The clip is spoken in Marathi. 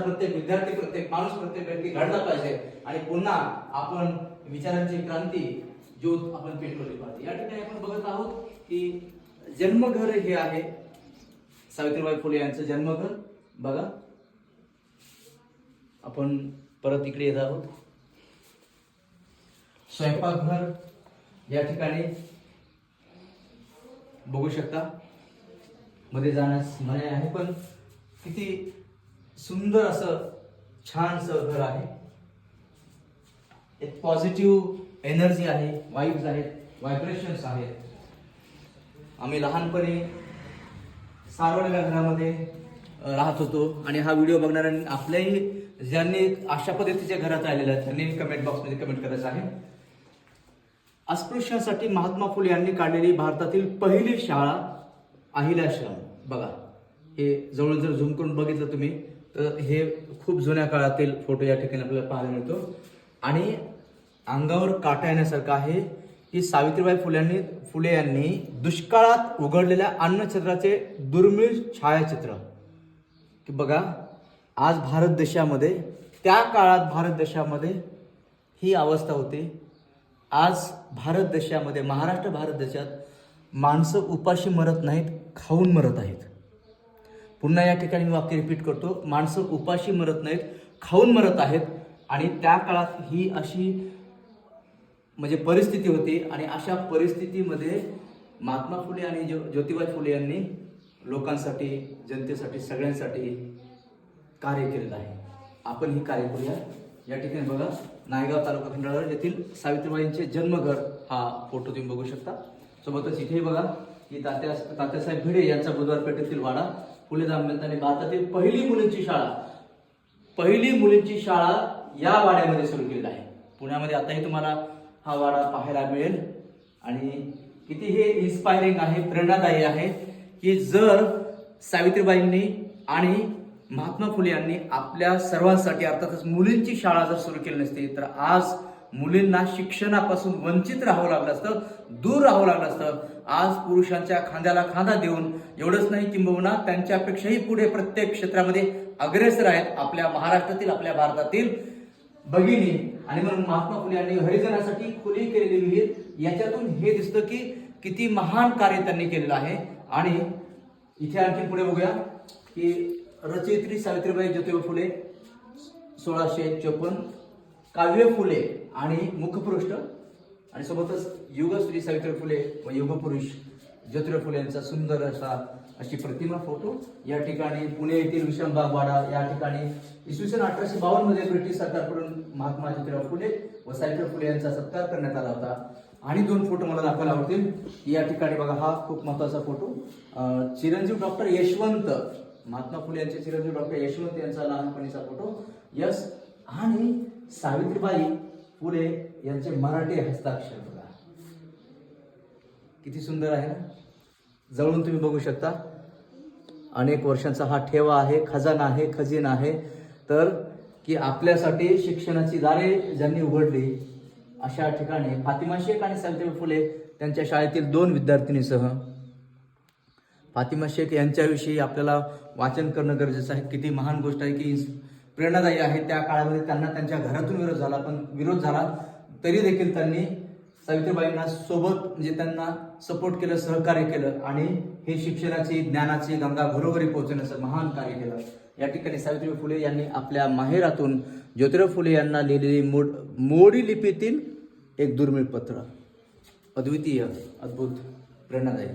प्रत्येक विद्यार्थी प्रत्येक माणूस प्रत्येक व्यक्ती घडला पाहिजे. आणि पुन्हा आपण विचारांची क्रांती ज्योत आपण पेटवली पाहिजे. या ठिकाणी आपण बघत आहोत की जन्मघर हे आहे. सावित्रीबाई फुले यांचं जन्मघर. बघा. आपण परत इकडे येत आहोत. स्वयंपाकघर या ठिकाणी बघू शकता. मध्ये जाण्यास मनाई आहे पण किती सुंदर असं छानसं घर आहे. एक पॉझिटिव्ह एनर्जी आहे वाईब्स आहेत व्हायब्रेशन्स आहेत. आम्ही लहानपणी सारवलेल्या घरामध्ये राहत होतो आणि हा व्हिडिओ बघणाऱ्यांनी आपल्याही ज्यांनी अशा पद्धतीच्या घरात आलेल्या आहेत त्यांनी कमेंट बॉक्समध्ये कमेंट करायचं आहे. अस्पृश्यांसाठी महात्मा फुले यांनी काढलेली भारतातील पहिली शाळा अहिल्याश्रम. बघा हे जवळजवळ झूम करून बघितलं तुम्ही. तर हे खूप जुन्या काळातील फोटो या ठिकाणी आपल्याला पाहायला मिळतो. आणि अंगावर काटा येण्यासारखं आहे. की सावित्रीबाई फुल्यांनी फुले यांनी दुष्काळात उघडलेल्या अन्नछत्राचे दुर्मिळ छायाचित्र. की बघा आज भारत देशामध्ये त्या काळात भारत देशामध्ये ही अवस्था होती. आज भारत देशामध्ये महाराष्ट्र भारत देशात माणसं उपाशी मरत नाहीत खाऊन मरत आहेत. पुन्हा या ठिकाणी मी वाक्य रिपीट करतो. माणसं उपाशी मरत नाहीत खाऊन मरत आहेत आणि त्या काळात ही अशी म्हणजे परिस्थिती होती आणि अशा परिस्थितीमध्ये महात्मा फुले आणि ज्यो ज्योतिबा फुले यांनी लोकांसाठी जनतेसाठी सगळ्यांसाठी कार्य केलेलं आहे. आपण ही कार्य करूया. या ठिकाणी बघा नायगाव तालुका खंडाळा येथील सावित्रीबाईंचे जन्मघर हा फोटो तुम्ही बघू शकता. सोबतच इथेही बघा की तात्या तात्यासाहेब भिडे यांचा बुधवार पेठेतील वाडा फुले दांबेलतांनी भारतातील पहिली मुलींची शाळा पहिली मुलींची शाळा या वाड्यामध्ये सुरू केलेली आहे. पुण्यामध्ये आताही तुम्हाला हा वाडा पाहायला मिळेल. आणि किती हे इन्स्पायरिंग आहे प्रेरणादायी आहे की जर सावित्रीबाईंनी आणि महात्मा फुले यांनी आपल्या सर्वांसाठी अर्थातच मुलींची शाळा जर सुरू केली नसती तर आज मुलींना शिक्षणापासून वंचित राहावं लागलं असतं दूर राहावं लागलं असतं. आज पुरुषांच्या खांद्याला खांदा देऊन एवढंच नाही किंबहुना त्यांच्यापेक्षाही पुढे प्रत्येक क्षेत्रामध्ये अग्रेसर आहेत आपल्या महाराष्ट्रातील आपल्या भारतातील भगिनी. आणि म्हणून महात्मा फुले यांनी हरिजनासाठी खुली केलेली विहीर याच्यातून हे दिसतं की किती महान कार्य त्यांनी केलेलं आहे. आणि इथे आणखी पुढे बघूया की रचयित्री सावित्रीबाई ज्योतिबा फुले सोळाशे चोपन्न. काव्य फुले आणि मुखपृष्ठ. आणि सोबतच युगश्री सावित्री फुले व युगपुरुष ज्योतिराव फुले यांचा सुंदर असा अशी प्रतिमा फोटो. या ठिकाणी पुणे येथील विश्रामबाग वाडा या ठिकाणी इसवी सन अठराशे बावन्नमध्ये ब्रिटिश सरकारकडून महात्मा ज्योतिराव फुले व सावित्रीराव फुले यांचा सत्कार करण्यात आला होता. आणि दोन फोटो मला दाखवायला आवडतील. या ठिकाणी बघा हा खूप महत्त्वाचा फोटो. चिरंजीव डॉक्टर यशवंत महात्मा फुले यांचे चिरंजीव डॉक्टर यशवंत यांचा लहानपणीचा फोटो. यस आणि सावित्रीबाई फुले यांचे मराठी हस्ताक्षर बघा. किती सुंदर आहे ना? जवळून तुम्ही बघू शकता. अनेक वर्षांचा हा ठेवा आहे खजाना आहे खजिना आहे. तर की आपल्यासाठी शिक्षणाची दारे ज्यांनी उघडली अशा ठिकाणी फातिमा शेख आणि सावित्रीबाई फुले त्यांच्या शाळेतील दोन विद्यार्थिनीसह. फातिमा शेख यांच्याविषयी आपल्याला वाचन करणं गरजेचं आहे. किती महान गोष्ट आहे की प्रेरणादायी आहे. त्या काळामध्ये त्यांना त्यांच्या घरातून विरोध झाला पण विरोध झाला तरी देखील त्यांनी सावित्रीबाईंना सोबत म्हणजे त्यांना सपोर्ट केलं सहकार्य केलं आणि हे शिक्षणाची ज्ञानाची गंगा घरोघरी पोहोचवण्याचं महान कार्य केलं. या ठिकाणी सावित्रीबाई फुले यांनी आपल्या माहेरातून ज्योतिराव फुले यांना लिहिलेली मोड मोडी लिपीतील एक दुर्मिळ पत्र. अद्वितीय अद्भुत प्रेरणादायी.